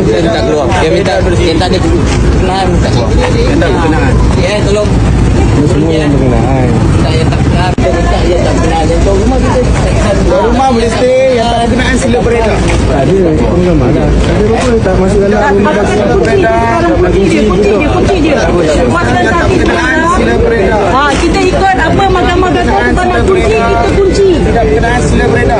berkenaan dia minta keluar. Dia minta minta dia berkenaan minta keluar. Minta berkenaan. Ya, tolong. Semua yang berkenaan. Saya tak kenal, dia minta dia tak kenal. Dia tahu rumah kita. tak kenal. Rumah boleh stay yang tak berkenaan sila beredar. Ada, enggak mana. Ada apa tak masuk dalam rumah dah sila beredar. kunci dia, kunci dia, kunci dia. Kuatkan kaki Berkenaan sila beredar. Ha, kita ikut apa mahkamah kata kita nak kunci, kita kunci. Tidak berkenaan sila beredar.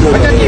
我跟你